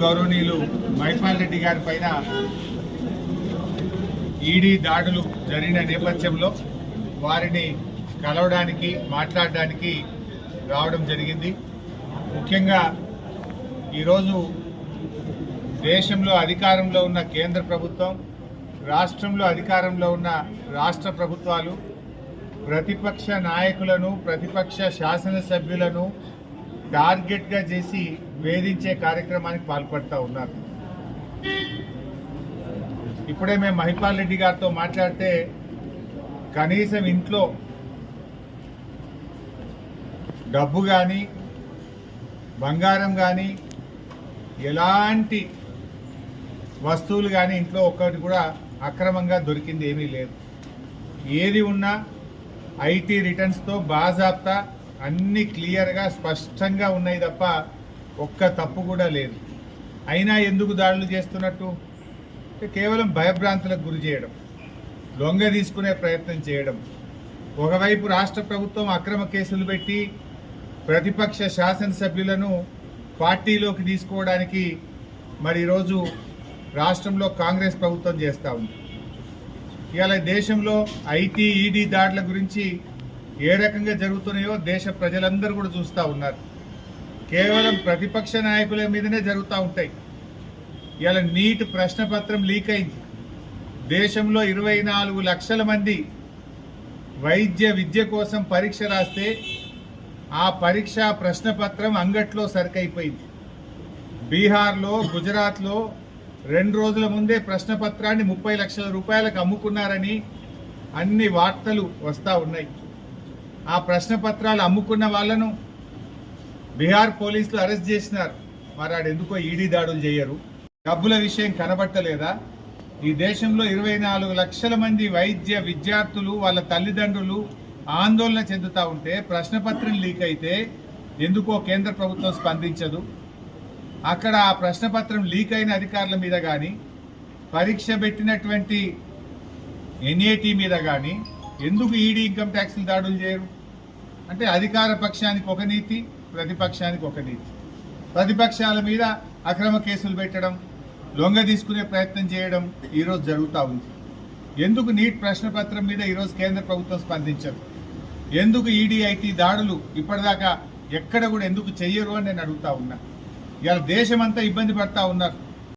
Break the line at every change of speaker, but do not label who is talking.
గౌరవనీయులు మహిపాల్ రెడ్డి గారి పైన ఈడీ దాడులు జరిగిన నేపథ్యంలో వారిని కలవడానికి మాట్లాడడానికి రావడం జరిగింది. ముఖ్యంగా ఈరోజు దేశంలో అధికారంలో ఉన్న కేంద్ర ప్రభుత్వం రాష్ట్రంలో అధికారంలో ఉన్న రాష్ట్ర ప్రభుత్వాలు ప్రతిపక్ష నాయకులను ప్రతిపక్ష శాసనసభ్యులను టార్గెట్గా చేసి వేధించే కార్యక్రమానికి పాల్పడుతూ ఉన్నారు. ఇప్పుడే మేము మహిపాల్ రెడ్డి గారితో మాట్లాడితే కనీసం ఇంట్లో డబ్బు కానీ బంగారం కానీ ఎలాంటి వస్తువులు కానీ ఇంట్లో ఒక్కటి కూడా అక్రమంగా దొరికింది ఏమీ లేదు. ఏది ఉన్నా ఐటీ రిటర్న్స్తో బాజాబ్తా అన్ని క్లియర్గా స్పష్టంగా ఉన్నాయి తప్ప ఒక్క తప్పు కూడా లేదు. అయినా ఎందుకు దాడులు చేస్తున్నట్టు? కేవలం భయభ్రాంతులకు గురి చేయడం లొంగ తీసుకునే ప్రయత్నం చేయడం. ఒకవైపు రాష్ట్ర ప్రభుత్వం అక్రమ కేసులు పెట్టి ప్రతిపక్ష శాసనసభ్యులను పార్టీలోకి తీసుకోవడానికి మరి ఈరోజు రాష్ట్రంలో కాంగ్రెస్ ప్రభుత్వం చేస్తూ ఉంది. ఇవాళ దేశంలో ఐటీ ఈడీ దాడుల గురించి ఏ రకంగా జరుగుతున్నాయో దేశ ప్రజలందరూ కూడా చూస్తూ ఉన్నారు. కేవలం ప్రతిపక్ష నాయకుల మీదనే జరుగుతూ ఉంటాయి. ఇలా నీట్ ప్రశ్నపత్రం లీక్ అయింది. దేశంలో ఇరవై నాలుగు లక్షల మంది వైద్య విద్య కోసం పరీక్ష రాస్తే ఆ పరీక్ష ప్రశ్నపత్రం అంగట్లో సరికైపోయింది. బీహార్లో గుజరాత్లో రెండు రోజుల ముందే ప్రశ్నపత్రాన్ని ముప్పై లక్షల రూపాయలకు అమ్ముకున్నారని అన్ని వార్తలు వస్తూ ఉన్నాయి. ఆ ప్రశ్నపత్రాలు అమ్ముకున్న వాళ్ళను బీహార్ పోలీసులు అరెస్ట్ చేసినారు. మరి ఆడు ఎందుకో ఈడీ దాడులు చేయరు. డబ్బుల విషయం కనబట్టలేదా ఈ దేశంలో ఇరవై నాలుగు లక్షల మంది వైద్య విద్యార్థులు వాళ్ళ తల్లిదండ్రులు ఆందోళన చెందుతూ ఉంటే ప్రశ్నపత్రం లీక్ అయితే ఎందుకో కేంద్ర ప్రభుత్వం స్పందించదు. అక్కడ ఆ ప్రశ్నపత్రం లీక్ అయిన అధికారుల మీద కానీ పరీక్ష పెట్టినటువంటి ఎన్ఏటి మీద కానీ ఎందుకు ఈడీ ఇన్కమ్ ట్యాక్స్ని దాడులు చేయరు? అంటే అధికార పక్షానికి ఒక నీతి ప్రతిపక్షానికి ఒక నీతి. ప్రతిపక్షాల మీద అక్రమ కేసులు పెట్టడం లొంగ తీసుకునే ప్రయత్నం చేయడం ఈరోజు జరుగుతూ ఉంది. ఎందుకు నీట్ ప్రశ్నపత్రం మీద ఈరోజు కేంద్ర ప్రభుత్వం స్పందించదు? ఎందుకు ఈడీఐటీ దాడులు ఇప్పటిదాకా ఎక్కడ కూడా ఎందుకు చెయ్యరు అని నేను అడుగుతా ఉన్నా. ఇవాళ దేశమంతా ఇబ్బంది పడతా ఉన్నారు.